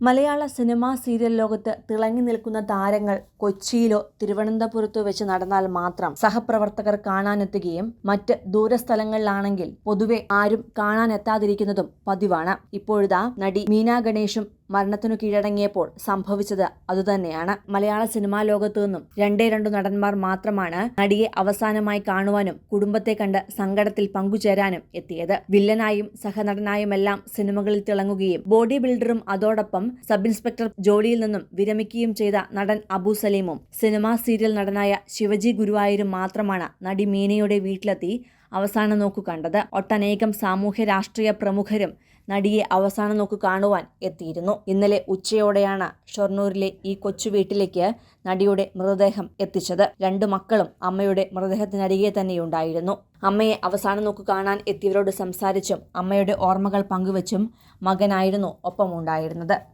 മലയാള cinema serial ലോകത്ത് തിളങ്ങി നിൽക്കുന്ന താരങ്ങൾ കൊച്ചിയിലോ തിരുവനന്തപുരത്തോ വെച്ച് നടന്നാൽ മാത്രം സഹപ്രവർത്തകർ കാണാനെത്തുകയും മറ്റ് ദൂരസ്ഥലങ്ങളിലാണെങ്കിൽ പൊതുവെ ആരും കാണാനെത്താതിരിക്കുന്നതും പതിവാണ്. ഇപ്പോഴുതാ നടി മീനാ ഗണേഷും മരണത്തിനു കീഴടങ്ങിയപ്പോൾ സംഭവിച്ചത് അതുതന്നെയാണ്. മലയാള സിനിമാ ലോകത്തു നിന്നും രണ്ടേ രണ്ടു നടന്മാർ മാത്രമാണ് നടിയെ അവസാനമായി കാണുവാനും കുടുംബത്തെ കണ്ട് സങ്കടത്തിൽ പങ്കുചേരാനും എത്തിയത്. വില്ലനായും സഹനടനായുമെല്ലാം സിനിമകളിൽ തിളങ്ങുകയും ബോഡി ബിൽഡറും അതോടൊപ്പം സബ് ഇൻസ്പെക്ടർ ജോലിയിൽ നിന്നും വിരമിക്കുകയും ചെയ്ത നടൻ അബു സലീമും സിനിമാ സീരിയൽ നടനായ ശിവജി ഗുരുവായൂരും മാത്രമാണ് നടി മീനയുടെ വീട്ടിലെത്തി അവസാന നോക്കു കണ്ടത്. ഒട്ടനേകം സാമൂഹ്യ രാഷ്ട്രീയ പ്രമുഖരും നടിയെ അവസാന നോക്ക് കാണുവാൻ എത്തിയിരുന്നു. ഇന്നലെ ഉച്ചയോടെയാണ് ഷൊർണൂരിലെ ഈ കൊച്ചു വീട്ടിലേക്ക് നടിയുടെ മൃതദേഹം എത്തിച്ചത്. രണ്ടു മക്കളും അമ്മയുടെ മൃതദേഹത്തിനരികെ തന്നെയുണ്ടായിരുന്നു. അമ്മയെ അവസാന നോക്ക് കാണാൻ എത്തിയവരോട് സംസാരിച്ചും അമ്മയുടെ ഓർമ്മകൾ പങ്കുവച്ചും മകനായിരുന്നു ഒപ്പമുണ്ടായിരുന്നത്.